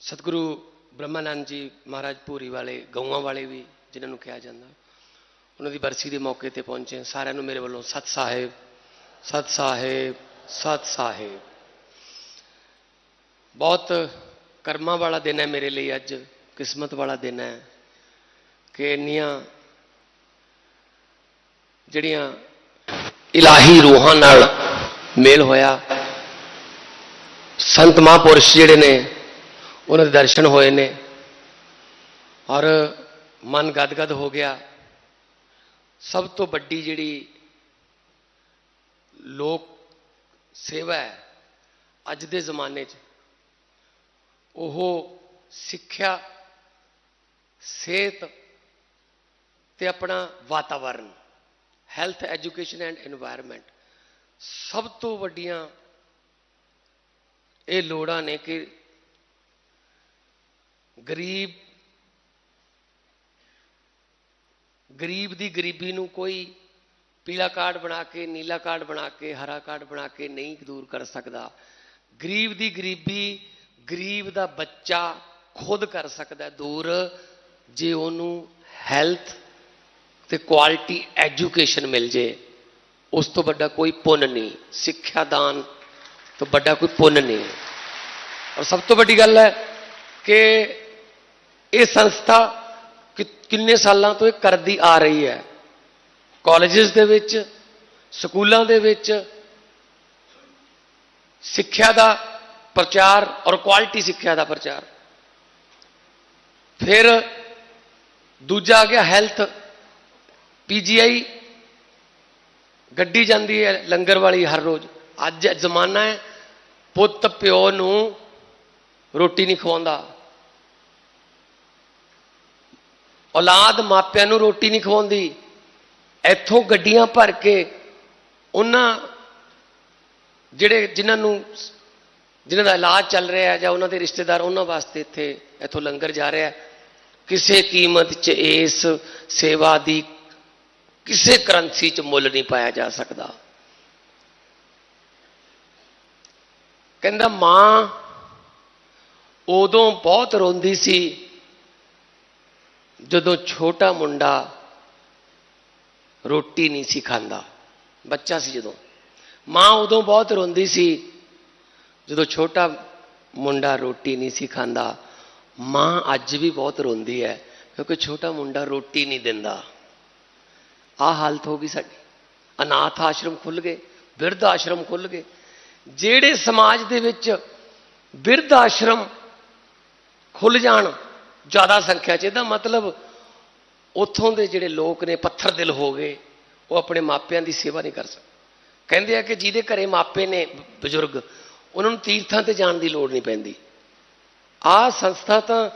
ਸਤਿਗੁਰੂ ਬ੍ਰਹਮਾਨੰਦ ਜੀ ਮਹਾਰਾਜ ਪੂਰੀ ਵਾਲੇ, ਗਊਆਂ ਵਾਲੇ ਵੀ ਜਿਨ੍ਹਾਂ ਨੂੰ ਕਿਹਾ ਜਾਂਦਾ। ਉਹਨਾਂ ਦੀ ਬਰਸੀ ਦੇ ਮੌਕੇ ਤੇ ਪਹੁੰਚੇ ਸਾਰਿਆਂ ਨੂੰ ਮੇਰੇ ਵੱਲੋਂ ਸਤ ਸਾਹਿਬ ਸਤ ਸਾਹਿਬ ਸਤ ਸਾਹਿਬ। ਬਹੁਤ ਕਰਮਾਂ ਵਾਲਾ ਦਿਨ ਹੈ ਮੇਰੇ ਲਈ ਅੱਜ, ਕਿਸਮਤ ਵਾਲਾ ਦਿਨ ਹੈ ਕਿ ਇੰਨੀਆਂ ਜਿਹੜੀਆਂ ਇਲਾਹੀ ਰੂਹਾਂ ਨਾਲ ਮੇਲ ਹੋਇਆ। ਸੰਤ ਮਹਾਂਪੁਰਸ਼ ਜਿਹੜੇ ਨੇ ਉਹਨਾਂ ਦੇ ਦਰਸ਼ਨ ਹੋਏ ਨੇ। ਔਰ ਮਨ ਗਦਗਦ ਹੋ ਗਿਆ। ਸਭ ਤੋਂ ਵੱਡੀ ਜਿਹੜੀ ਲੋਕ ਸੇਵਾ ਹੈ ਅੱਜ ਦੇ ਜ਼ਮਾਨੇ 'ਚ, ਉਹ ਸਿੱਖਿਆ, ਸਿਹਤ ਤੇ ਆਪਣਾ ਵਾਤਾਵਰਨ ਹੈਲਥ ਐਜੂਕੇਸ਼ਨ ਐਂਡ এনवायरमेंट ਸਭ ਤੋਂ ਵੱਡੀਆਂ ਇਹ ਲੋੜਾਂ ਨੇ ਕਿ ਗਰੀਬ ਗਰੀਬ ਦੀ ਗਰੀਬੀ ਨੂੰ ਕੋਈ ਪੀਲਾ ਕਾਰਡ ਬਣਾ ਕੇ, ਨੀਲਾ ਕਾਰਡ ਬਣਾ ਕੇ, ਹਰਾ ਕਾਰਡ ਬਣਾ ਕੇ ਨਹੀਂ ਦੂਰ ਕਰ ਸਕਦਾ। ਗਰੀਬ ਦੀ ਗਰੀਬੀ, ਗਰੀਬ ਦਾ ਬੱਚਾ ਖੁਦ ਕਰ ਸਕਦਾ ਦੂਰ, ਜੇ ਉਹਨੂੰ ਹੈਲਥ ਤੇ ਕੁਆਲਿਟੀ ਐਜੂਕੇਸ਼ਨ ਮਿਲ ਜੇ। ਉਸ ਤੋਂ ਵੱਡਾ ਕੋਈ ਪੁੰਨ ਨਹੀਂ, ਸਿੱਖਿਆ ਦਾਨ ਤੋਂ ਵੱਡਾ ਕੋਈ ਪੁੰਨ ਨਹੀਂ। ਔਰ ਸਭ ਤੋਂ ਵੱਡੀ ਗੱਲ ਹੈ ਕਿ ਇਹ ਸੰਸਥਾ ਕਿ- ਕਿੰਨੇ ਸਾਲਾਂ ਤੋਂ ਇਹ ਕਰਦੀ ਆ ਰਹੀ ਹੈ? ਕਾਲਜਸ ਦੇ ਵਿੱਚ, ਸਕੂਲਾਂ ਦੇ ਵਿੱਚ ਸਿੱਖਿਆ ਦਾ ਪ੍ਰਚਾਰ ਔਰ ਕੁਆਲਿਟੀ ਸਿੱਖਿਆ ਦਾ ਪ੍ਰਚਾਰ। ਫਿਰ ਦੂਜਾ ਆ ਗਿਆ ਹੈਲਥ ਪੀਜੀਆਈ ਗੱਡੀ ਜਾਂਦੀ ਹੈ ਲੰਗਰ ਵਾਲੀ ਹਰ ਰੋਜ਼। ਅੱਜ ਜ਼ਮਾਨਾ ਹੈ, ਪੁੱਤ ਪਿਓ ਨੂੰ ਰੋਟੀ ਨਹੀਂ ਖਵਾਉਂਦਾ। ਔਲਾਦ ਮਾਪਿਆਂ ਨੂੰ ਰੋਟੀ ਨਹੀਂ ਖਵਾਉਂਦੀ। ਇੱਥੋਂ ਗੱਡੀਆਂ ਭਰ ਕੇ ਉਹਨਾਂ ਜਿਹੜੇ ਜਿਨ੍ਹਾਂ ਨੂੰ ਜਿਨ੍ਹਾਂ ਦਾ ਇਲਾਜ ਚੱਲ ਰਿਹਾ ਹੈ ਜਾਂ ਉਹਨਾਂ ਦੇ ਰਿਸ਼ਤੇਦਾਰ ਉਹਨਾਂ ਵਾਸਤੇ ਇੱਥੇ ਇੱਥੋਂ ਲੰਗਰ ਜਾ ਰਿਹਾ। ਕਿਸੇ ਕੀਮਤ 'ਚ ਇਸ ਸੇਵਾ ਦੀ ਕਿਸੇ ਕਰੰਸੀ 'ਚ ਮੁੱਲ ਨਹੀਂ ਪਾਇਆ ਜਾ ਸਕਦਾ। ਕਹਿੰਦਾ ਮਾਂ ਉਦੋਂ ਬਹੁਤ ਰੋਂਦੀ ਸੀ ਜਦੋਂ ਛੋਟਾ ਮੁੰਡਾ ਰੋਟੀ ਨਹੀਂ ਸੀ ਖਾਂਦਾ, ਬੱਚਾ ਸੀ ਜਦੋਂ, ਮਾਂ ਉਦੋਂ ਬਹੁਤ ਰੋਂਦੀ ਸੀ, ਜਦੋਂ ਛੋਟਾ ਮੁੰਡਾ ਰੋਟੀ ਨਹੀਂ ਸੀ ਖਾਂਦਾ, ਮਾਂ ਅੱਜ ਵੀ ਬਹੁਤ ਰੋਂਦੀ ਹੈ, ਕਿਉਂਕਿ ਛੋਟਾ ਮੁੰਡਾ ਰੋਟੀ ਨਹੀਂ ਦਿੰਦਾ। ਆਹ ਹਾਲਤ ਹੋ ਗਈ ਸਾਡੀ। ਅਨਾਥ ਆਸ਼ਰਮ ਖੁੱਲ ਗਏ, ਬਿਰਧ ਆਸ਼ਰਮ ਖੁੱਲ ਗਏ। ਜਿਹੜੇ ਸਮਾਜ ਦੇ ਵਿੱਚ ਬਿਰਧ ਆਸ਼ਰਮ ਖੁੱਲ ਜਾਣ ਜ਼ਿਆਦਾ ਸੰਖਿਆ 'ਚ। ਇਹਦਾ ਮਤਲਬ ਉੱਥੋਂ ਦੇ ਜਿਹੜੇ ਲੋਕ ਨੇ, ਪੱਥਰ ਦਿਲ ਹੋ ਗਏ, ਉਹ ਆਪਣੇ ਮਾਪਿਆਂ ਦੀ ਸੇਵਾ ਨਹੀਂ ਕਰ ਸਕਦੇ। ਕਹਿੰਦੇ ਆ ਕਿ ਜਿਹਦੇ ਘਰੇ ਮਾਪੇ ਨੇ, ਬਜ਼ੁਰਗ, ਉਹਨਾਂ ਨੂੰ ਤੀਰਥਾਂ ਤੇ ਜਾਣ ਦੀ ਲੋੜ ਨਹੀਂ ਪੈਂਦੀ। ਆਹ ਸੰਸਥਾ ਤਾਂ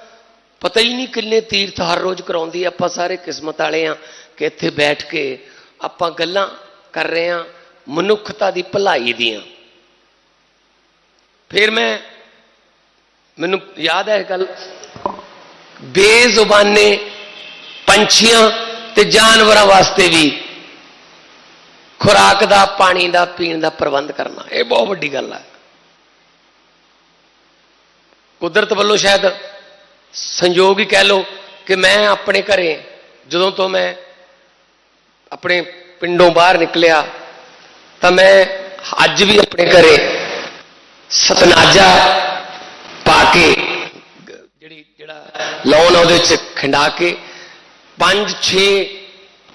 ਪਤਾ ਹੀ ਨਹੀਂ ਕਿੰਨੇ ਤੀਰਥ ਹਰ ਰੋਜ਼ ਕਰਾਉਂਦੀ ਆਪਾਂ ਸਾਰੇ ਕਿਸਮਤ ਵਾਲੇ ਆ ਕਿ ਇੱਥੇ ਬੈਠ ਕੇ ਆਪਾਂ ਗੱਲਾਂ ਕਰ ਰਹੇ ਆ, ਮਨੁੱਖਤਾ ਦੀ ਭਲਾਈ ਦੀਆਂ। ਫਿਰ ਮੈਂ, ਮੈਨੂੰ ਯਾਦ ਹੈ ਇਹ ਗੱਲ ਬੇਜ਼ੁਬਾਨੇ, ਪੰਛੀਆਂ ਤੇ ਜਾਨਵਰਾਂ ਵਾਸਤੇ ਵੀ ਖੁਰਾਕ ਦਾ, ਪਾਣੀ ਦਾ, ਪੀਣ ਦਾ ਪ੍ਰਬੰਧ ਕਰਨਾ। ਇਹ ਬਹੁਤ ਵੱਡੀ ਗੱਲ ਹੈ ਕੁਦਰਤ ਵੱਲੋਂ ਸ਼ਾਇਦ ਸੰਯੋਗ ਹੀ ਕਹਿ ਲਓ ਕਿ ਮੈਂ ਆਪਣੇ ਘਰੇ, ਜਦੋਂ ਤੋਂ ਮੈਂ ਆਪਣੇ ਪਿੰਡੋਂ ਬਾਹਰ ਨਿਕਲਿਆ, ਤਾਂ ਮੈਂ ਅੱਜ ਵੀ ਆਪਣੇ ਘਰੇ ਸਤਨਾਜਾ ਪਾ ਕੇ ਲਾਉਣ ਉਹਦੇ ਵਿੱਚ ਖਿੰਡਾ ਕੇ ਪੰਜ ਛੇ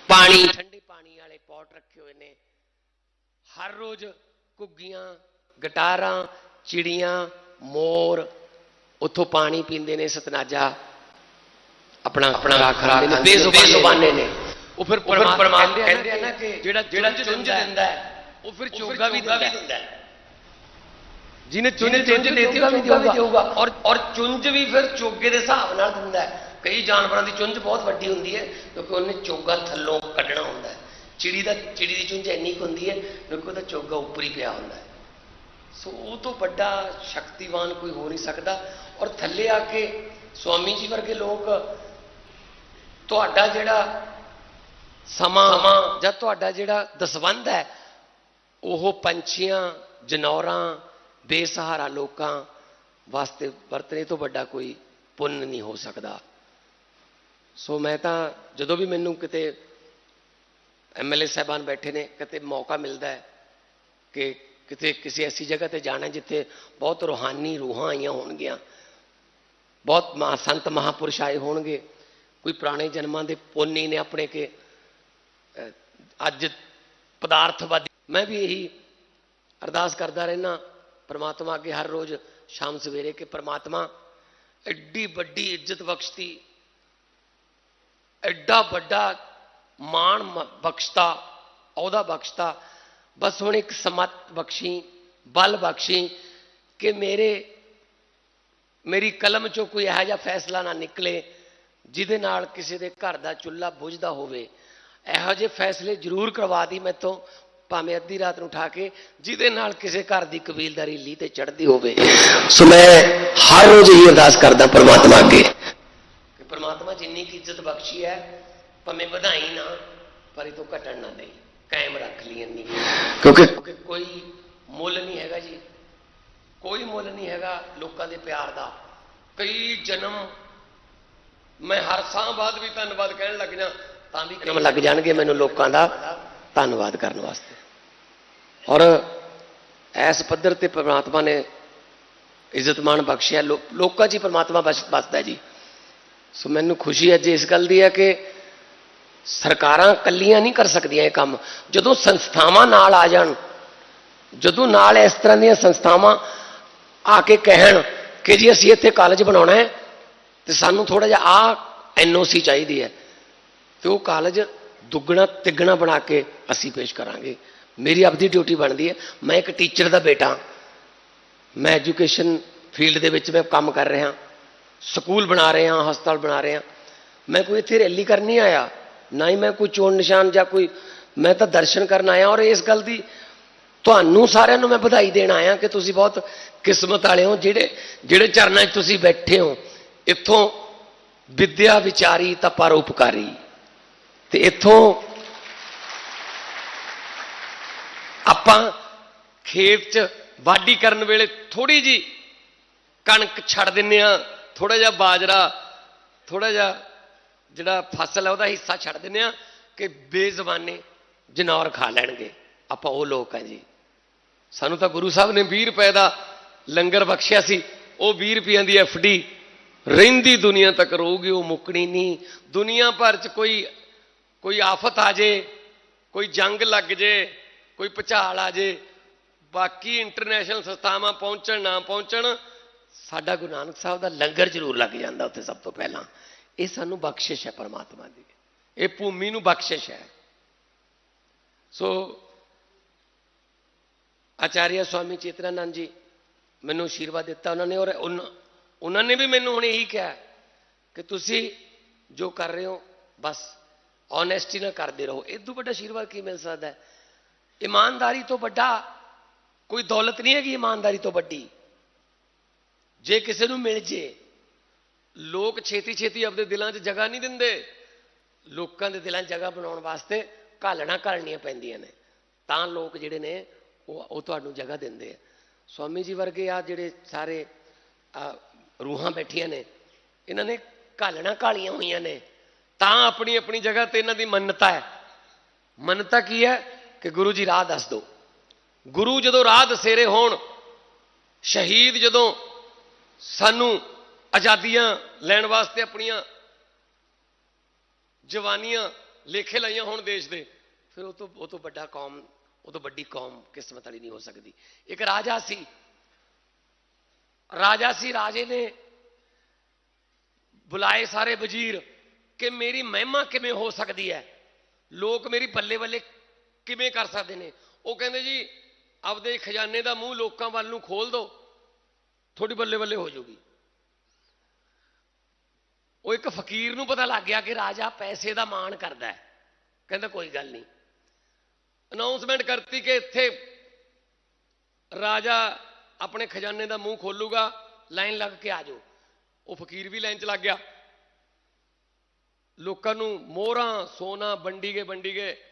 ਪਾਣੀ ਠੰਡੇ ਪਾਣੀ ਵਾਲੇ ਪੌਟ ਰੱਖੇ ਹੋਏ ਨੇ। ਹਰ ਰੋਜ਼ ਘੁੱਗੀਆਂ ਗਟਾਰਾਂ ਚਿੜੀਆਂ ਮੋਰ ਉੱਥੋਂ ਪਾਣੀ ਪੀਂਦੇ ਨੇ ਸਤਨਾਜਾ ਆਪਣਾ ਆਪਣਾ ਨੇ ਬੇਜ਼ੁਬਾਨੇ ਨੇ। ਉਹ ਫਿਰ ਪਰਮਾਤਮਾ ਕਹਿੰਦੇ ਆ ਨਾ ਕਿ ਜਿਹੜਾ ਜਿਹੜਾ ਚੁੰਝ ਦਿੰਦਾ ਉਹ ਫਿਰ ਚੋਗਾ ਵੀ ਦਿੰਦਾ ਹੈ। ਜਿਹਨੇ ਚੁੰਝ ਚੁੰਝ ਦੇਤੀ ਉਹ ਵੀ ਦੇਊਗਾ। ਔਰ ਔਰ ਚੁੰਝ ਵੀ ਫਿਰ ਚੋਗੇ ਦੇ ਹਿਸਾਬ ਨਾਲ ਦਿੰਦਾ ਹੈ। ਕਈ ਜਾਨਵਰਾਂ ਦੀ ਚੁੰਝ ਬਹੁਤ ਵੱਡੀ ਹੁੰਦੀ ਹੈ ਕਿਉਂਕਿ ਉਹਨੇ ਚੋਗਾ ਥੱਲੋਂ ਕੱਢਣਾ ਹੁੰਦਾ ਹੈ। ਚਿੜੀ ਦਾ ਚਿੜੀ ਦੀ ਚੁੰਝ ਇੰਨੀ ਕੁ ਹੁੰਦੀ ਹੈ ਕਿਉਂਕਿ ਉਹਦਾ ਚੋਗਾ ਉੱਪਰ ਹੀ ਪਿਆ ਹੁੰਦਾ ਹੈ। ਸੋ ਉਹ ਤੋਂ ਵੱਡਾ ਸ਼ਕਤੀਵਾਨ ਕੋਈ ਹੋ ਨਹੀਂ ਸਕਦਾ। ਔਰ ਥੱਲੇ ਆ ਕੇ ਸਵਾਮੀ ਜੀ ਵਰਗੇ ਲੋਕ ਤੁਹਾਡਾ ਜਿਹੜਾ ਸਮਾਂ ਜਾਂ ਤੁਹਾਡਾ ਜਿਹੜਾ ਦਸਵੰਧ ਹੈ ਉਹ ਪੰਛੀਆਂ ਜਨੌਰਾਂ ਬੇਸਹਾਰਾ ਲੋਕਾਂ ਵਾਸਤੇ ਵਰਤਨੇ ਤੋਂ ਵੱਡਾ ਕੋਈ ਪੁੰਨ ਨਹੀਂ ਹੋ ਸਕਦਾ। ਸੋ ਮੈਂ ਤਾਂ ਜਦੋਂ ਵੀ ਮੈਨੂੰ ਕਿਤੇ ਐਮਐਲਏ ਸਾਹਿਬਾਨ ਬੈਠੇ ਨੇ, ਕਿਤੇ ਮੌਕਾ ਮਿਲਦਾ ਹੈ ਕਿ ਕਿਤੇ ਕਿਸੇ ਐਸੀ ਜਗ੍ਹਾ ਤੇ ਜਾਣਾ ਜਿੱਥੇ ਬਹੁਤ ਰੂਹਾਨੀ ਰੂਹਾਂ ਆਈਆਂ ਹੋਣਗੀਆਂ, ਬਹੁਤ ਮਹਾ ਸੰਤ ਮਹਾਪੁਰਸ਼ ਆਏ ਹੋਣਗੇ, ਕੋਈ ਪੁਰਾਣੇ ਜਨਮਾਂ ਦੇ ਪੁੰਨੀ ਨੇ ਆਪਣੇ ਕੇ ਅੱਜ ਪਦਾਰਥਵਾਦੀ। ਮੈਂ ਵੀ ਇਹੀ ਅਰਦਾਸ ਕਰਦਾ ਰਹਿਣਾ ਪਰਮਾਤਮਾ ਅੱਗੇ ਹਰ ਰੋਜ਼ ਸ਼ਾਮ ਸਵੇਰੇ ਕਿ ਪਰਮਾਤਮਾ ਐਡੀ ਵੱਡੀ ਇੱਜ਼ਤ ਬਖਸ਼ਤੀ ਐਡਾ ਵੱਡਾ ਮਾਣ ਬਖਸ਼ਤਾ ਅਹੁਦਾ ਬਖਸ਼ਤਾ ਬਸ ਹੁਣ ਇੱਕ ਸਮਤ ਬਖਸ਼ੀ, ਬਲ ਬਖਸ਼ੀ ਕਿ ਮੇਰੇ, ਮੇਰੀ ਕਲਮ ਚੋਂ ਕੋਈ ਇਹੋ ਜਿਹਾ ਫੈਸਲਾ ਨਾ ਨਿਕਲੇ ਜਿਹਦੇ ਨਾਲ ਕਿਸੇ ਦੇ ਘਰ ਦਾ ਚੁੱਲ੍ਹਾ ਬੁਝਦਾ ਹੋਵੇ। ਇਹੋ ਜਿਹੇ ਫੈਸਲੇ ਜ਼ਰੂਰ ਕਰਵਾ ਦੀ ਮੈਥੋਂ। ਭਾਵੇਂ ਅੱਧੀ ਰਾਤ ਨੂੰ ਉਠਾ ਕੇ ਜਿਹਦੇ ਨਾਲ ਕਿਸੇ ਘਰ ਦੀ ਕਬੀਲਦਾਰੀ ਲੀ ਤੇ ਚੜਦੀ ਹੋਵੇ। ਸੋ ਮੈਂ ਹਰ ਰੋਜ਼ ਇਹ ਅਰਦਾਸ ਕਰਦਾ ਪਰਮਾਤਮਾ ਅੱਗੇ। ਕਿ ਪਰਮਾਤਮਾ ਜਿੰਨੀ ਕੀ ਇੱਜ਼ਤ ਬਖਸ਼ੀ ਹੈ ਭਾਵੇਂ ਵਧਾਈ ਨਾ ਪਰ ਇਹ ਤੋਂ ਘਟਣ ਨਾ ਦੇਈ ਕਾਇਮ ਰੱਖ ਲਈ ਇੰਨੀ। ਕਿਉਂਕਿ ਕੋਈ ਮੁੱਲ ਨਹੀਂ ਹੈਗਾ ਜੀ। ਕੋਈ ਮੁੱਲ ਨਹੀਂ ਹੈਗਾ ਲੋਕਾਂ ਦੇ ਪਿਆਰ ਦਾ। ਕਈ ਜਨਮ ਮੈਂ ਹਰ ਸਾਹ ਬਾਅਦ ਵੀ ਧੰਨਵਾਦ ਕਹਿਣ ਲੱਗ ਜਾ ਤਾਂ ਵੀ ਜਨਮ ਲੱਗ ਜਾਣਗੇ ਮੈਨੂੰ ਲੋਕਾਂ ਦਾ ਧੰਨਵਾਦ ਕਰਨ ਵਾਸਤੇ। ਔਰ ਐਸ ਪੱਧਰ ਤੇ ਪਰਮਾਤਮਾ ਨੇ ਇੱਜ਼ਤਮਾਨ ਬਖਸ਼ਿਆ। ਲੋ- ਲੋਕਾਂ 'ਚ ਹੀ ਪਰਮਾਤਮਾ ਬਸ ਬਸਦਾ ਜੀ। ਸੋ ਮੈਨੂੰ ਖੁਸ਼ੀ ਅੱਜ ਇਸ ਗੱਲ ਦੀ ਹੈ ਕਿ ਸਰਕਾਰਾਂ ਕੱਲੀਆਂ ਨਹੀਂ ਕਰ ਸਕਦੀਆਂ ਇਹ ਕੰਮ। ਜਦੋਂ ਸੰਸਥਾਵਾਂ ਨਾਲ ਆ ਜਾਣ, ਜਦੋਂ ਨਾਲ ਇਸ ਤਰ੍ਹਾਂ ਦੀਆਂ ਸੰਸਥਾਵਾਂ ਆ ਕੇ ਕਹਿਣ ਕਿ ਜੀ ਅਸੀਂ ਇੱਥੇ ਕਾਲਜ ਬਣਾਉਣਾ ਹੈ ਤੇ ਸਾਨੂੰ ਥੋੜਾ ਜਿਹਾ ਆ ਐਨਓਸੀ ਚਾਹੀਦੀ ਹੈ, ਤੇ ਉਹ ਕਾਲਜ ਦੁੱਗਣਾ ਤਿੱਗਣਾ ਬਣਾ ਕੇ ਅਸੀਂ ਪੇਸ਼ ਕਰਾਂਗੇ। ਮੇਰੀ ਆਪਦੀ ਡਿਊਟੀ ਬਣਦੀ ਹੈ। ਮੈਂ ਇੱਕ ਟੀਚਰ ਦਾ ਬੇਟਾ ਮੈਂ ਐਜੂਕੇਸ਼ਨ ਫੀਲਡ ਦੇ ਵਿੱਚ ਮੈਂ ਕੰਮ ਕਰ ਰਿਹਾ ਸਕੂਲ ਬਣਾ ਰਹੇ ਹਾਂ, ਹਸਪਤਾਲ ਬਣਾ ਰਹੇ ਹਾਂ। ਮੈਂ ਕੋਈ ਇੱਥੇ ਰੈਲੀ ਕਰਨ ਨਹੀਂ ਆਇਆ। ਨਾ ਹੀ ਮੈਂ ਕੋਈ ਚੋਣ ਨਿਸ਼ਾਨ ਜਾਂ ਕੋਈ ਮੈਂ ਤਾਂ ਦਰਸ਼ਨ ਕਰਨ ਆਇਆ ਔਰ ਇਸ ਗੱਲ ਦੀ ਤੁਹਾਨੂੰ ਸਾਰਿਆਂ ਨੂੰ ਮੈਂ ਵਧਾਈ ਦੇਣ ਆਇਆ ਕਿ ਤੁਸੀਂ ਬਹੁਤ ਕਿਸਮਤ ਵਾਲੇ ਹੋ, ਜਿਹੜੇ ਜਿਹੜੇ ਚਰਨਾਂ 'ਚ ਤੁਸੀਂ ਬੈਠੇ ਹੋ। ਇੱਥੋਂ ਵਿਦਿਆ ਵਿਚਾਰੀ ਤਾਂ ਪਰਉਪਕਾਰੀ। ਤੇ ਇੱਥੋਂ ਆਪਾਂ ਖੇਤ 'ਚ ਵਾਢੀ ਕਰਨ ਵੇਲੇ ਥੋੜੀ ਜੀ ਕਣਕ ਛੱਡ ਦਿੰਨੇ ਆ ਥੋੜਾ ਜਿਹਾ ਬਾਜਰਾ ਥੋੜਾ ਜਿਹਾ ਜਿਹੜਾ ਫਸਲ ਹੈ ਉਹਦਾ ਹਿੱਸਾ ਛੱਡ ਦਿੰਨੇ ਆ ਕਿ ਬੇਜ਼ਬਾਨੇ ਜਨੌਰ ਖਾ ਲੈਣਗੇ। ਆਪਾਂ ਉਹ ਲੋਕ ਆ ਜੀ। ਸਾਨੂੰ ਤਾਂ ਗੁਰੂ ਸਾਹਿਬ ਨੇ 20 ਰੁਪਏ ਦਾ ਲੰਗਰ ਬਖਸ਼ਿਆ ਸੀ। ਉਹ 20 ਰੁਪਈਆਂ ਦੀ ਐਫਡੀ ਰਹਿੰਦੀ ਦੁਨੀਆ ਤੱਕ ਰਹੂਗੀ ਉਹ ਮੁੱਕਣੀ ਨਹੀਂ। ਦੁਨੀਆ ਭਰ 'ਚ ਕੋਈ ਕੋਈ ਆਫਤ ਆ ਜੇ, ਕੋਈ ਜੰਗ ਲੱਗ ਜੇ ਕੋਈ ਭੁਚਾਲ ਆ ਜੇ। ਬਾਕੀ ਇੰਟਰਨੈਸ਼ਨਲ ਸੰਸਥਾਵਾਂ ਪਹੁੰਚਣ, ਨਾ ਪਹੁੰਚਣ, ਸਾਡਾ ਗੁਰੂ ਨਾਨਕ ਸਾਹਿਬ ਦਾ ਲੰਗਰ ਜ਼ਰੂਰ ਲੱਗ ਜਾਂਦਾ ਉੱਥੇ ਸਭ ਤੋਂ ਪਹਿਲਾਂ। ਇਹ ਸਾਨੂੰ ਬਖਸ਼ਿਸ਼ ਹੈ ਪਰਮਾਤਮਾ ਦੀ। ਇਹ ਭੂਮੀ ਨੂੰ ਬਖਸ਼ਿਸ਼ ਹੈ। ਸੋ, ਆਚਾਰੀਆ ਸਵਾਮੀ ਚੇਤਨਾਨੰਦ ਜੀ ਮੈਨੂੰ ਆਸ਼ੀਰਵਾਦ ਦਿੱਤਾ ਉਹਨਾਂ ਨੇ ਔਰ ਉਨ- ਉਹਨਾਂ ਨੇ ਵੀ ਮੈਨੂੰ ਹੁਣ ਇਹੀ ਕਿਹਾ ਕਿ ਤੁਸੀਂ ਜੋ ਕਰ ਰਹੇ ਹੋ, ਬਸ ਓਨੈਸਟੀ ਨਾਲ ਕਰਦੇ ਰਹੋ। ਇਹ ਤੋਂ ਵੱਡਾ ਆਸ਼ੀਰਵਾਦ ਕੀ ਮਿਲ ਸਕਦਾ ਹੈ? ਇਮਾਨਦਾਰੀ ਤੋਂ ਵੱਡਾ ਕੋਈ ਦੌਲਤ ਨਹੀਂ ਹੈਗੀ ਇਮਾਨਦਾਰੀ ਤੋਂ ਵੱਡੀ। ਜੇ ਕਿਸੇ ਨੂੰ ਮਿਲ ਜੇ, ਲੋਕ ਛੇਤੀ ਛੇਤੀ ਆਪਣੇ ਦਿਲਾਂ 'ਚ ਜਗ੍ਹਾ ਨਹੀਂ ਦਿੰਦੇ। ਲੋਕਾਂ ਦੇ ਦਿਲਾਂ 'ਚ ਜਗ੍ਹਾ ਬਣਾਉਣ ਵਾਸਤੇ ਘਾਲਣਾ ਘਾਲਣੀਆਂ ਪੈਂਦੀਆਂ ਨੇ। ਤਾਂ ਲੋਕ ਜਿਹੜੇ ਨੇ, ਉਹ ਉਹ ਤੁਹਾਨੂੰ ਜਗ੍ਹਾ ਦਿੰਦੇ ਆ। ਸਵਾਮੀ ਜੀ ਵਰਗੇ ਆ ਜਿਹੜੇ ਸਾਰੇ ਰੂਹਾਂ ਬੈਠੀਆਂ ਨੇ, ਇਹਨਾਂ ਨੇ ਘਾਲਣਾ ਘਾਲੀਆਂ ਹੋਈਆਂ ਨੇ। ਤਾਂ ਆਪਣੀ ਆਪਣੀ ਜਗ੍ਹਾ ਤੇ ਇਹਨਾਂ ਦੀ ਮੰਨਤਾ ਹੈ। ਮੰਨਤਾ ਕੀ ਹੈ? ਕਿ ਗੁਰੂ ਜੀ ਰਾਹ ਦੱਸ ਦਿਓ। ਗੁਰੂ ਜਦੋਂ ਰਾਹ ਦਸੇਰੇ ਹੋਣ, ਸ਼ਹੀਦ ਜਦੋਂ ਸਾਨੂੰ ਆਜ਼ਾਦੀਆਂ ਲੈਣ ਵਾਸਤੇ ਆਪਣੀਆਂ ਜਵਾਨੀਆਂ ਲੇਖੇ ਲਾਈਆਂ ਹੋਣ ਦੇਸ਼ ਦੇ, ਫਿਰ ਉਹ ਤੋਂ ਉਹ ਤੋਂ ਵੱਡਾ ਕੌਮ, ਉਹ ਤੋਂ ਵੱਡੀ ਕੌਮ ਕਿਸਮਤ ਵਾਲੀ ਨਹੀਂ ਹੋ ਸਕਦੀ। ਇੱਕ ਰਾਜਾ ਸੀ। ਰਾਜਾ ਸੀ, ਰਾਜੇ ਨੇ ਬੁਲਾਏ ਸਾਰੇ ਵਜ਼ੀਰ ਕਿ ਮੇਰੀ ਮਹਿਮਾ ਕਿਵੇਂ ਹੋ ਸਕਦੀ ਹੈ? ਲੋਕ ਮੇਰੀ ਬੱਲੇ ਬੱਲੇ ਕਿਵੇਂ ਕਰ ਸਕਦੇ ਨੇ? ਉਹ ਕਹਿੰਦੇ ਜੀ, ਆਪਦੇ ਖਜ਼ਾਨੇ ਦਾ ਮੂੰਹ ਲੋਕਾਂ ਵੱਲ ਨੂੰ ਖੋਲ ਦਿਓ ਤੁਹਾਡੀ ਬੱਲੇ ਬੱਲੇ ਹੋ ਜਾਊਗੀ ਉਹ ਇੱਕ ਫਕੀਰ ਨੂੰ ਪਤਾ ਲੱਗ ਗਿਆ ਕਿ ਰਾਜਾ ਪੈਸੇ ਦਾ ਮਾਣ ਕਰਦਾ ਹੈ। ਕਹਿੰਦਾ, ਕੋਈ ਗੱਲ ਨਹੀਂ। ਅਨਾਉਂਸਮੈਂਟ ਕਰਤੀ ਕਿ ਇੱਥੇ ਰਾਜਾ ਆਪਣੇ ਖਜ਼ਾਨੇ ਦਾ ਮੂੰਹ ਖੋਲੂਗਾ, ਲਾਈਨ ਲੱਗ ਕੇ ਆ ਜਾਓ। ਉਹ ਫਕੀਰ ਵੀ ਲਾਈਨ 'ਚ ਲੱਗ ਗਿਆ। ਲੋਕਾਂ ਨੂੰ ਮੋਹਰਾਂ, ਸੋਨਾ ਵੰਡੀ ਗਏ ਵੰਡੀ ਗਏ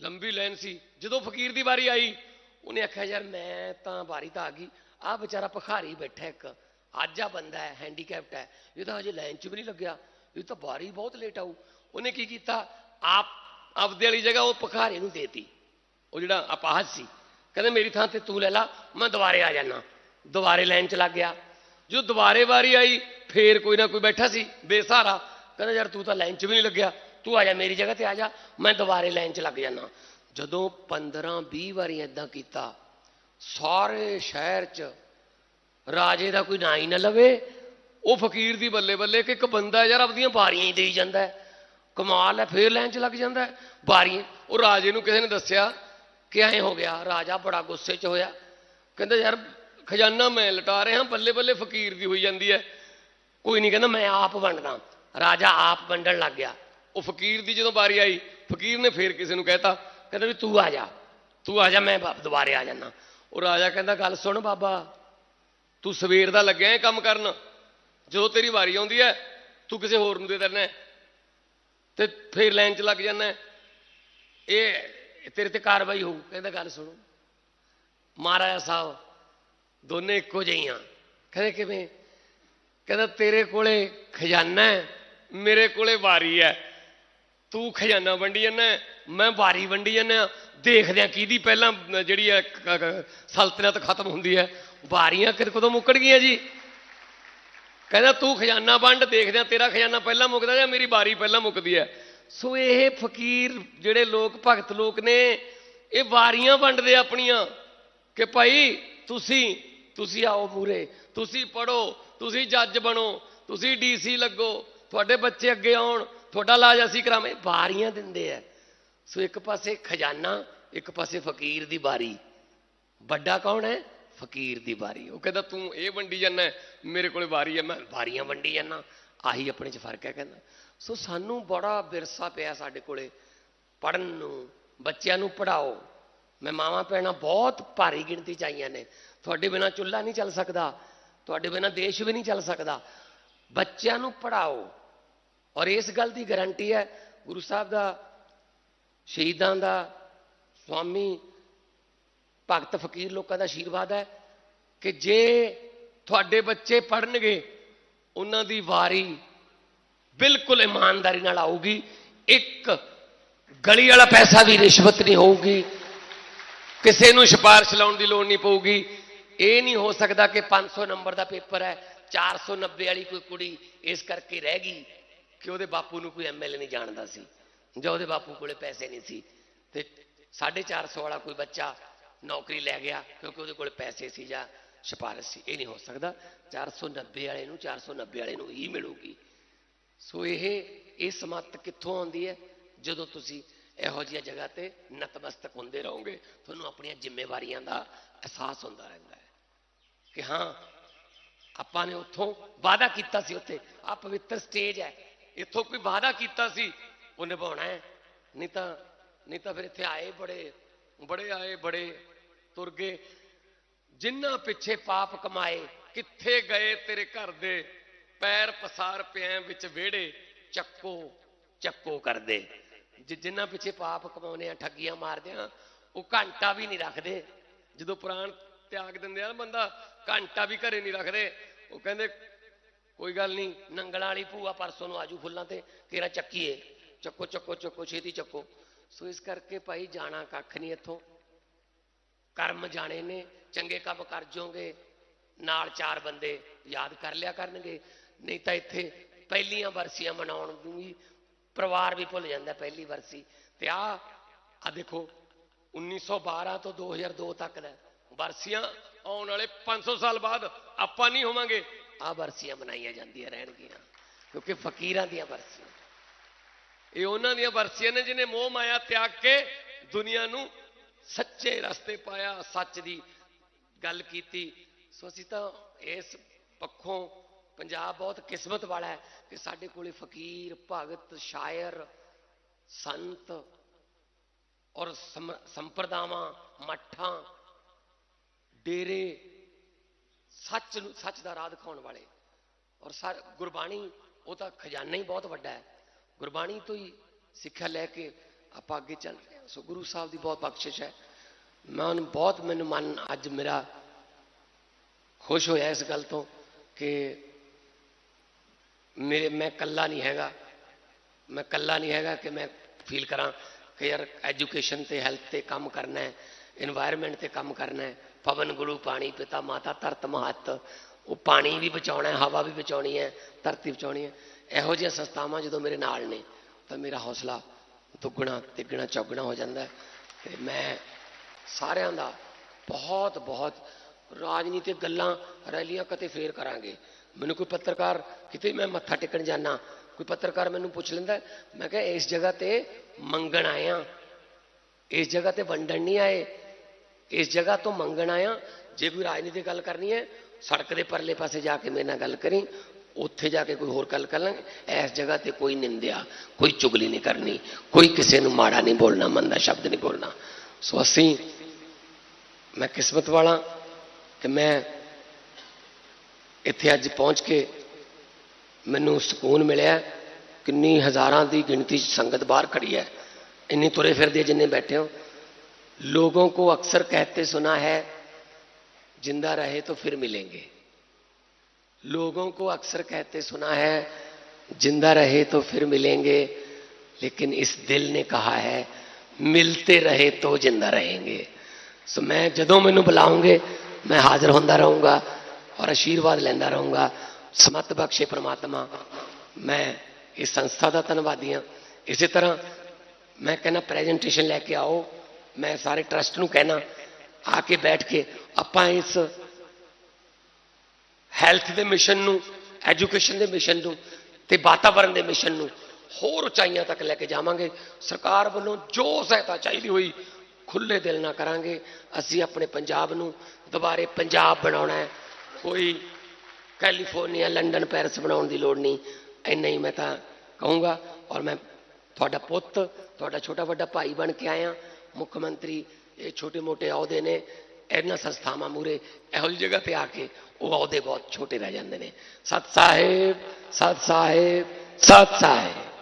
ਲੰਬੀ ਲਾਈਨ ਸੀ। ਜਦੋਂ ਫਕੀਰ ਦੀ ਵਾਰੀ ਆਈ, ਉਹਨੇ ਆਖਿਆ, ਯਾਰ, ਮੈਂ ਤਾਂ ਵਾਰੀ ਤਾਂ ਆ ਗਈ। ਆ ਵਿਚਾਰਾ ਭਖਾਰੀ ਬੈਠਾ ਇੱਕ। ਅੱਜ ਆ ਬੰਦਾ ਹੈ ਹੈਂਡੀਕੈਪਟ ਹੈ। ਇਹ ਤਾਂ ਹਜੇ ਲਾਈਨ 'ਚ ਵੀ ਨਹੀਂ ਲੱਗਿਆ। ਇਹ ਤਾਂ ਵਾਰੀ ਬਹੁਤ ਲੇਟ ਆਊ। ਉਹਨੇ ਕੀ ਕੀਤਾ? ਆਪ, ਆਪਦੇ ਵਾਲੀ ਜਗ੍ਹਾ ਉਹ ਭਖਾਰੇ ਨੂੰ ਦੇਤੀ। ਉਹ ਜਿਹੜਾ ਅਪਾਹਜ ਸੀ। ਕਹਿੰਦੇ, ਮੇਰੀ ਥਾਂ ਤੇ ਤੂੰ ਲੈ ਲਾ, ਮੈਂ ਦੁਬਾਰੇ ਆ ਜਾਣਾ ਦੁਬਾਰੇ ਲਾਈਨ 'ਚ ਲੱਗ ਗਿਆ। ਜੋ ਦੁਬਾਰੇ ਵਾਰੀ ਆਈ, ਫੇਰ ਕੋਈ ਨਾ ਕੋਈ ਬੈਠਾ ਸੀ, ਬੇਸਹਾਰਾ। ਕਹਿੰਦਾ, ਯਾਰ, ਤੂੰ ਤਾਂ ਲਾਈਨ 'ਚ ਵੀ ਨਹੀਂ ਲੱਗਿਆ। ਤੂੰ ਆ ਜਾ, ਮੇਰੀ ਜਗ੍ਹਾ ਤੇ ਆ ਜਾ, ਮੈਂ ਦੁਬਾਰੇ ਲਾਈਨ 'ਚ ਲੱਗ ਜਾਣਾ ਜਦੋਂ 15 20 ਵਾਰੀ ਐਦਾਂ ਕੀਤਾ, ਸਾਰੇ ਸ਼ਹਿਰ 'ਚ ਰਾਜੇ ਦਾ ਕੋਈ ਨਾਂ ਹੀ ਨਾ ਲਵੇ, ਉਹ ਫਕੀਰ ਦੀ ਬੱਲੇ ਬੱਲੇ ਕਿ ਇੱਕ ਬੰਦਾ ਯਾਰ ਆਪਦੀਆਂ ਬਾਰੀਆਂ ਹੀ ਦੇਈ ਜਾਂਦਾ ਹੈ। ਕਮਾਲ ਹੈ, ਫੇਰ ਲੈਣ 'ਚ ਲੱਗ ਜਾਂਦਾ ਹੈ। ਬਾਰੀਆਂ, ਉਹ ਰਾਜੇ ਨੂੰ ਕਿਸੇ ਨੇ ਦੱਸਿਆ ਕਿ ਐਂ ਹੋ ਗਿਆ, ਰਾਜਾ ਬੜਾ ਗੁੱਸੇ 'ਚ ਹੋਇਆ। ਕਹਿੰਦਾ, ਯਾਰ, ਖਜ਼ਾਨਾ ਮੈਂ ਲਟਾ ਰਿਹਾ, ਬੱਲੇ ਬੱਲੇ ਫਕੀਰ ਦੀ ਹੋਈ ਜਾਂਦੀ ਹੈ। ਕੋਈ ਨਹੀਂ ਕਹਿੰਦਾ, ਮੈਂ ਆਪ ਵੰਡਦਾ। ਰਾਜਾ ਆਪ ਵੰਡਣ ਲੱਗ ਗਿਆ। ਉਹ ਫਕੀਰ ਦੀ ਜਦੋਂ ਵਾਰੀ ਆਈ, ਫਕੀਰ ਨੇ ਫੇਰ ਕਿਸੇ ਨੂੰ ਕਹਿਤਾ, ਕਹਿੰਦਾ ਵੀ ਤੂੰ ਆ ਜਾ, ਤੂੰ ਆ ਜਾ, ਮੈਂ ਵਾ- ਦੁਬਾਰੇ ਆ ਜਾਣਾ ਉਹ ਰਾਜਾ ਕਹਿੰਦਾ, ਗੱਲ ਸੁਣ ਬਾਬਾ, ਤੂੰ ਸਵੇਰ ਦਾ ਲੱਗਿਆ ਇਹ ਕੰਮ ਕਰਨ? ਜਦੋਂ ਤੇਰੀ ਵਾਰੀ ਆਉਂਦੀ ਹੈ ਤੂੰ ਕਿਸੇ ਹੋਰ ਨੂੰ ਦੇ ਦਿੰਦਾ ਤੇ ਫੇਰ ਲਾਈਨ 'ਚ ਲੱਗ ਜਾਂਦਾ ਇਹ ਇਹ ਤੇਰੇ ਤੇ ਕਾਰਵਾਈ ਹੋਊ, ਕਹਿੰਦਾ, ਗੱਲ ਸੁਣੋ। ਮਹਾਰਾਜਾ ਸਾਹਿਬ ਦੋਨੇ ਇੱਕੋ ਜਿਹੀਆਂ ਕਹਿੰਦੇ, ਕਿਵੇਂ? ਕਹਿੰਦਾ, ਤੇਰੇ ਕੋਲੇ ਖਜ਼ਾਨਾ ਹੈ ਮੇਰੇ ਕੋਲੇ ਵਾਰੀ ਹੈ ਤੂੰ ਖਜ਼ਾਨਾ ਵੰਡੀ ਜਾਂਦਾ ਮੈਂ ਵਾਰੀ ਵੰਡੀ ਜਾਂਦਾ ਦੇਖਦੇ ਆ ਕਿਹਦੀ ਪਹਿਲਾਂ ਜਿਹੜੀ ਹੈ, ਕ- ਸਲਤਨਤ ਖਤਮ ਹੁੰਦੀ ਹੈ। ਵਾਰੀਆਂ ਕਿਦ, ਕਦੋਂ ਮੁੱਕਣ ਗਈਆਂ ਜੀ? ਕਹਿੰਦਾ, ਤੂੰ ਖਜ਼ਾਨਾ ਵੰਡ, ਦੇਖਦੇ ਆ ਤੇਰਾ ਖਜ਼ਾਨਾ ਪਹਿਲਾਂ ਮੁੱਕਦਾ ਜਾਂ ਮੇਰੀ ਵਾਰੀ ਪਹਿਲਾਂ ਮੁੱਕਦੀ ਹੈ? ਸੋ ਇਹ ਫਕੀਰ ਜਿਹੜੇ ਲੋਕ, ਭਗਤ ਲੋਕ ਨੇ, ਇਹ ਵਾਰੀਆਂ ਵੰਡਦੇ ਆਪਣੀਆਂ ਕਿ ਭਾਈ ਤੁਸੀਂ ਤੁਸੀਂ ਆਓ ਮੂਰੇ ਤੁਸੀਂ ਪੜੋ ਤੁਸੀਂ ਜੱਜ ਬਣੋ, ਤੁਸੀਂ ਡੀਸੀ ਲੱਗੋ, ਤੁਹਾਡੇ ਬੱਚੇ ਅੱਗੇ ਆਉਣ ਤੁਹਾਡਾ ਇਲਾਜ ਅਸੀਂ ਕਰਾਵੇਂ ਵਾਰੀਆਂ ਦਿੰਦੇ ਆ। ਸੋ ਇੱਕ ਪਾਸੇ ਖਜ਼ਾਨਾ, ਇੱਕ ਪਾਸੇ ਫਕੀਰ ਦੀ ਬਾਰੀ ਵੱਡਾ ਕੌਣ ਹੈ? ਫਕੀਰ ਦੀ ਬਾਰੀ ਉਹ ਕਹਿੰਦਾ, ਤੂੰ ਇਹ ਵੰਡੀ ਜਾਂਦਾ ਮੇਰੇ ਕੋਲੇ ਵਾਰੀ ਹੈ। ਮੈਂ ਵਾਰੀਆਂ ਵੰਡੀ ਜਾਂਦਾ। ਆਹੀ ਆਪਣੇ 'ਚ ਫ਼ਰਕ ਹੈ ਕਹਿੰਦਾ। ਸੋ ਸਾਨੂੰ ਬੜਾ ਵਿਰਸਾ ਪਿਆ ਸਾਡੇ ਕੋਲੇ। ਪੜਨ ਨੂੰ, ਬੱਚਿਆਂ ਨੂੰ ਪੜਾਓ ਮੈਂ ਮਾਵਾਂ ਭੈਣਾਂ ਬਹੁਤ ਭਾਰੀ ਗਿਣਤੀ ਚ ਆਈਆਂ ਨੇ। ਤੁਹਾਡੇ ਬਿਨਾ ਚੁੱਲ੍ਹਾ ਨਹੀਂ ਚੱਲ ਸਕਦਾ। ਤੁਹਾਡੇ ਬਿਨਾ ਦੇਸ਼ ਵੀ ਨਹੀਂ ਚੱਲ ਸਕਦਾ। ਬੱਚਿਆਂ ਨੂੰ ਪੜਾਓ ਔਰ ਇਸ ਗੱਲ ਦੀ ਗਾਰੰਟੀ ਹੈ, ਗੁਰੂ ਸਾਹਿਬ ਦਾ, ਸ਼ਹੀਦਾਂ ਦਾ, ਸਵਾਮੀ ਭਗਤ ਫਕੀਰ ਲੋਕਾਂ ਦਾ ਆਸ਼ੀਰਵਾਦ ਹੈ ਕਿ ਜੇ ਤੁਹਾਡੇ ਬੱਚੇ ਪੜਨਗੇ ਉਹਨਾਂ ਦੀ ਵਾਰੀ ਬਿਲਕੁਲ ਇਮਾਨਦਾਰੀ ਨਾਲ ਆਊਗੀ, ਇੱਕ ਗਲੀ ਵਾਲਾ ਪੈਸਾ ਵੀ ਰਿਸ਼ਵਤ ਨਹੀਂ ਹੋਊਗੀ, ਕਿਸੇ ਨੂੰ ਸਿਫਾਰਿਸ਼ ਲਾਉਣ ਦੀ ਲੋੜ ਨਹੀਂ ਪਊਗੀ। ਇਹ ਨਹੀਂ ਹੋ ਸਕਦਾ ਕਿ 500 ਨੰਬਰ ਦਾ ਪੇਪਰ ਹੈ 490 ਵਾਲੀ ਕੋਈ ਕੁੜੀ ਇਸ ਕਰਕੇ ਰਹਿ ਗਈ ਕਿ ਉਹਦੇ ਬਾਪੂ ਨੂੰ ਕੋਈ ਐਮਐਲਏ ਨਹੀਂ ਜਾਣਦਾ ਸੀ ਜਾਂ ਉਹਦੇ ਬਾਪੂ ਕੋਲੇ ਪੈਸੇ ਨਹੀਂ ਸੀ ਤੇ 450 ਵਾਲਾ ਕੋਈ ਬੱਚਾ ਨੌਕਰੀ ਲੈ ਗਿਆ ਕਿਉਂਕਿ ਉਹਦੇ ਕੋਲ ਪੈਸੇ ਸੀ ਜਾਂ ਸਿਫਾਰਿਸ਼ ਸੀ। ਇਹ ਨਹੀਂ ਹੋ ਸਕਦਾ। 490 ਵਾਲੇ ਨੂੰ 490 ਵਾਲੇ ਨੂੰ ਹੀ ਮਿਲੂਗੀ। ਸੋ ਇਹ ਇਹ ਸਮੱਤ ਕਿੱਥੋਂ ਆਉਂਦੀ ਹੈ? ਜਦੋਂ ਤੁਸੀਂ ਇਹੋ ਜਿਹੀਆਂ ਜਗ੍ਹਾ ਤੇ ਨਤਮਸਤਕ ਹੁੰਦੇ ਰਹੋਗੇ, ਤੁਹਾਨੂੰ ਆਪਣੀਆਂ ਜ਼ਿੰਮੇਵਾਰੀਆਂ ਦਾ ਅਹਿਸਾਸ ਹੁੰਦਾ ਰਹਿੰਦਾ ਹੈ ਕਿ ਹਾਂ, ਆਪਾਂ ਨੇ ਉੱਥੋਂ ਵਾਅਦਾ ਕੀਤਾ ਸੀ ਉੱਥੇ। ਆ ਪਵਿੱਤਰ ਸਟੇਜ ਹੈ। ਇੱਥੋਂ ਕੋਈ ਵਾਅਦਾ ਕੀਤਾ ਸੀ ਉਹ ਨਿਭਾਉਣਾ ਹੈ। ਨਹੀਂ ਤਾਂ ਨਹੀਂ ਤਾਂ ਫਿਰ ਇੱਥੇ ਆਏ ਬੜੇ ਬੜੇ ਆਏ, ਬੜੇ ਤੁਰ ਗਏ। ਜਿੰਨਾ ਪਿੱਛੇ ਪਾਪ ਕਮਾਏ, ਕਿੱਥੇ ਗਏ ਤੇਰੇ ਘਰ ਦੇ? ਪੈਰ ਪਸਾਰ ਪਿਆਂ ਵਿੱਚ ਵਿਹੜੇ, ਚੱਕੋ ਚੱਕੋ ਕਰਦੇ। ਜਿ- ਜਿਨ੍ਹਾਂ ਪਿੱਛੇ ਪਾਪ ਕਮਾਉਨੇ ਆ, ਠੱਗੀਆਂ ਮਾਰਦੇ ਆ, ਉਹ ਘੰਟਾ ਵੀ ਨਹੀਂ ਰੱਖਦੇ। ਜਦੋਂ ਪ੍ਰਾਣ ਤਿਆਗ ਦਿੰਦੇ ਆ ਨਾ ਬੰਦਾ, ਘੰਟਾ ਵੀ ਘਰੇ ਨਹੀਂ ਰੱਖਦੇ। ਉਹ ਕਹਿੰਦੇ ਕੋਈ ਗੱਲ ਨਹੀਂ, ਨੰਗਲਾਂ ਵਾਲੀ ਭੂਆ ਪਰਸੋਂ ਨੂੰ ਆਜੂ ਫੁੱਲਾਂ ਤੇ, ਤੇਰਾ ਚੱਕੀਏ ਚੱਕੋ ਚੱਕੋ ਚੱਕੋ, ਛੇਤੀ ਚੱਕੋ। ਸੋ ਇਸ ਕਰਕੇ ਭਾਈ ਜਾਣਾ ਕੱਖ ਨਹੀਂ ਇੱਥੋਂ। ਕਰਮ ਜਾਣੇ ਨੇ, ਚੰਗੇ ਕੰਮ ਕਰ ਜੋਗੇ ਨਾਲ ਚਾਰ ਬੰਦੇ ਯਾਦ ਕਰ ਲਿਆ ਕਰਨਗੇ। ਨਹੀਂ ਤਾਂ ਇੱਥੇ ਪਹਿਲੀਆਂ ਵਰਸੀਆਂ ਮਨਾਉਣ ਨੂੰ ਪਰਿਵਾਰ ਵੀ ਭੁੱਲ ਜਾਂਦਾ ਪਹਿਲੀ ਵਰਸੀ। ਤੇ ਆ ਆ ਦੇਖੋ 1912 ਤੋਂ 2002 ਤੱਕ ਦਾ ਵਰਸੀਆਂ ਆਉਣ ਵਾਲੇ 500 ਸਾਲ ਬਾਅਦ ਆਪਾਂ ਨਹੀਂ ਹੋਵਾਂਗੇ। ਆ ਬਰਸੀਆਂ ਬਣਾਈਆਂ ਜਾਂਦੀਆਂ ਰਹਿਣਗੀਆਂ, ਕਿਉਂਕਿ ਫਕੀਰਾਂ ਦੀਆਂ ਬਰਸੀਆਂ। ਇਹ ਉਹਨਾਂ ਦੀਆਂ ਬਰਸੀਆਂ ਨੇ ਜਿਹਨੇ ਮੋਹ ਮਾਇਆ ਤਿਆਗ ਕੇ ਦੁਨੀਆ ਨੂੰ ਸੱਚੇ ਰਸਤੇ ਪਾਇਆ, ਸੱਚ ਦੀ ਗੱਲ ਕੀਤੀ। ਸੋ ਅਸੀਂ ਤਾਂ ਇਸ ਪੱਖੋਂ ਪੰਜਾਬ ਬਹੁਤ ਕਿਸਮਤ ਵਾਲਾ ਹੈ ਕਿ ਸਾਡੇ ਕੋਲੇ ਫਕੀਰ, ਭਗਤ, ਸ਼ਾਇਰ, ਸੰਤ ਔਰ ਸਮ- ਸੰਪਰਦਾਵਾਂ, ਮੱਠਾਂ, ਡੇਰੇ ਸੱਚ ਨੂੰ, ਸੱਚ ਦਾ ਰਾਹ ਦਿਖਾਉਣ ਵਾਲੇ। ਔਰ ਗੁਰਬਾਣੀ ਉਹ ਤਾਂ ਖਜ਼ਾਨਾ ਹੀ ਬਹੁਤ ਵੱਡਾ ਹੈ। ਗੁਰਬਾਣੀ ਤੋਂ ਹੀ ਸਿੱਖਿਆ ਲੈ ਕੇ ਆਪਾਂ ਅੱਗੇ ਚੱਲ ਰਹੇ ਹਾਂ। ਸੋ ਗੁਰੂ ਸਾਹਿਬ ਦੀ ਬਹੁਤ ਬਖਸ਼ਿਸ਼ ਹੈ। ਮੈਂ ਉਹਨੂੰ ਬਹੁਤ, ਮੈਨੂੰ ਮਨ ਅੱਜ ਮੇਰਾ ਖੁਸ਼ ਹੋਇਆ ਇਸ ਗੱਲ ਤੋਂ ਕਿ ਮੇਰੇ, ਮੈਂ ਕੱਲਾ ਨਹੀਂ ਹੈਗਾ। ਮੈਂ ਕੱਲਾ ਨਹੀਂ ਹੈਗਾ ਕਿ ਮੈਂ ਫੀਲ ਕਰਾਂ ਕਿ ਯਾਰ ਐਜੂਕੇਸ਼ਨ ਤੇ ਹੈਲਥ ਤੇ ਕੰਮ ਕਰਨਾ ਹੈ এনवायरमेंट ਤੇ ਕੰਮ ਕਰਨਾ ਹੈ। ਪਵਨ ਗੁਰੂ, ਪਾਣੀ ਪਿਤਾ, ਮਾਤਾ, ਧਰਤ ਮਹੱਤ। ਉਹ ਪਾਣੀ ਵੀ ਬਚਾਉਣਾ ਹੈ, ਹਵਾ ਵੀ ਬਚਾਉਣੀ ਹੈ, ਧਰਤੀ ਬਚਾਉਣੀ ਹੈ। ਇਹੋ ਜਿਹੀਆਂ ਸੰਸਥਾਵਾਂ ਜਦੋਂ ਮੇਰੇ ਨਾਲ ਨੇ, ਤਾਂ ਮੇਰਾ ਹੌਸਲਾ ਦੁੱਗਣਾ, ਤਿੱਗਣਾ, ਚੌਗਣਾ ਹੋ ਜਾਂਦਾ ਹੈ। ਤੇ ਮੈਂ ਸਾਰਿਆਂ ਦਾ ਬਹੁਤ ਬਹੁਤ ਰਾਜਨੀਤਿਕ ਗੱਲਾਂ, ਰੈਲੀਆਂ ਕਦੇ ਫੇਰ ਕਰਾਂਗੇ। ਮੈਨੂੰ ਕੋਈ ਪੱਤਰਕਾਰ ਕਿਤੇ ਮੈਂ ਮੱਥਾ ਟੇਕਣ ਜਾਣਾ ਕੋਈ ਪੱਤਰਕਾਰ ਮੈਨੂੰ ਪੁੱਛ ਲੈਂਦਾ, ਮੈਂ ਕਿਹਾ, ਇਸ ਜਗ੍ਹਾ ਤੇ ਮੰਗਣ ਆਇਆ ਇਸ ਜਗ੍ਹਾ ਤੇ ਵੰਡਣ ਨਹੀਂ ਆਏ। ਇਸ ਜਗ੍ਹਾ ਤੋਂ ਮੰਗਣ ਆਇਆ। ਜੇ ਕੋਈ ਰਾਜਨੀਤਿਕ ਗੱਲ ਕਰਨੀ ਹੈ, ਸੜਕ ਦੇ ਪਰਲੇ ਪਾਸੇ ਜਾ ਕੇ ਮੇਰੇ ਨਾਲ ਗੱਲ ਕਰੀ, ਉੱਥੇ ਜਾ ਕੇ ਕੋਈ ਹੋਰ ਗੱਲ ਕਰ ਲਾਂਗੇ। ਇਸ ਜਗ੍ਹਾ ਤੇ ਕੋਈ ਨਿੰਦਿਆ, ਕੋਈ ਚੁਗਲੀ ਨਹੀਂ ਕਰਨੀ, ਕੋਈ ਕਿਸੇ ਨੂੰ ਮਾੜਾ ਨਹੀਂ ਬੋਲਣਾ, ਮੰਦਾ ਸ਼ਬਦ ਨਹੀਂ ਬੋਲਣਾ। ਸੋ ਅਸੀਂ, ਮੈਂ ਕਿਸਮਤ ਵਾਲਾ ਕਿ ਮੈਂ ਇੱਥੇ ਅੱਜ ਪਹੁੰਚ ਕੇ ਮੈਨੂੰ ਸਕੂਨ ਮਿਲਿਆ ਕਿੰਨੀ ਹਜ਼ਾਰਾਂ ਦੀ ਗਿਣਤੀ 'ਚ ਸੰਗਤ ਬਾਹਰ ਖੜੀ ਹੈ। ਇੰਨੀ ਤੁਰੇ ਫਿਰਦੇ ਜਿੰਨੇ ਬੈਠੇ ਹੋ। لوگوں کو اکثر کہتے سنا ہے، زندہ رہے تو پھر ملیں گے. لوگوں کو اکثر کہتے سنا ہے، زندہ رہے تو پھر ملیں گے. لیکن اس دل نے کہا ہے، ملتے رہے تو زندہ رہیں گے. سو میں جدوں مینوں بلاؤں گے، میں حاضر ہوتا رہوں گا اور آشیرواد لینا رہوں گا۔ سمت بخشے پرماتما، میں اس ਸੰਸਥਾ کا ਧੰਨਵਾਦੀ ہوں اسی طرح میں کہنا ਪ੍ਰੈਜੈਂਟੇਸ਼ਨ لے کے آؤ۔ ਮੈਂ ਸਾਰੇ ਟਰਸਟ ਨੂੰ ਕਹਿਣਾ, ਆ ਕੇ ਬੈਠ ਕੇ ਆਪਾਂ ਇਸ ਹੈਲਥ ਦੇ ਮਿਸ਼ਨ ਨੂੰ, ਐਜੂਕੇਸ਼ਨ ਦੇ ਮਿਸ਼ਨ ਨੂੰ ਤੇ ਵਾਤਾਵਰਣ ਦੇ ਮਿਸ਼ਨ ਨੂੰ ਹੋਰ ਉਚਾਈਆਂ ਤੱਕ ਲੈ ਕੇ ਜਾਵਾਂਗੇ। ਸਰਕਾਰ ਵੱਲੋਂ ਜੋ ਸਹਾਇਤਾ ਚਾਹੀਦੀ ਹੋਈ ਖੁੱਲੇ ਦਿਲ ਨਾਲ ਕਰਾਂਗੇ। ਅਸੀਂ ਆਪਣੇ ਪੰਜਾਬ ਨੂੰ ਦੁਬਾਰੇ ਪੰਜਾਬ ਬਣਾਉਣਾ ਹੈ। ਕੋਈ ਕੈਲੀਫੋਰਨੀਆ, ਲੰਡਨ, ਪੈਰਿਸ ਬਣਾਉਣ ਦੀ ਲੋੜ ਨਹੀਂ। ਇੰਨਾ ਹੀ ਮੈਂ ਤਾਂ ਕਹੂੰਗਾ ਔਰ ਮੈਂ ਤੁਹਾਡਾ ਪੁੱਤ, ਤੁਹਾਡਾ ਛੋਟਾ ਵੱਡਾ ਭਾਈ ਬਣ ਕੇ ਆਇਆ। ਮੁੱਖ ਮੰਤਰੀ ਇਹ ਛੋਟੇ ਮੋਟੇ ਅਹੁਦੇ ਨੇ ਇਹਨਾਂ ਸੰਸਥਾਵਾਂ ਮੂਰੇ ਇਹੋ ਜਿਹੀ ਜਗ੍ਹਾ ਤੇ ਆ ਕੇ ਉਹ ਅਹੁਦੇ ਬਹੁਤ ਛੋਟੇ ਰਹਿ ਜਾਂਦੇ ਨੇ ਸਤ ਸਾਹਿਬ ਸਤ ਸਾਹਿਬ ਸਤ ਸਾਹਿਬ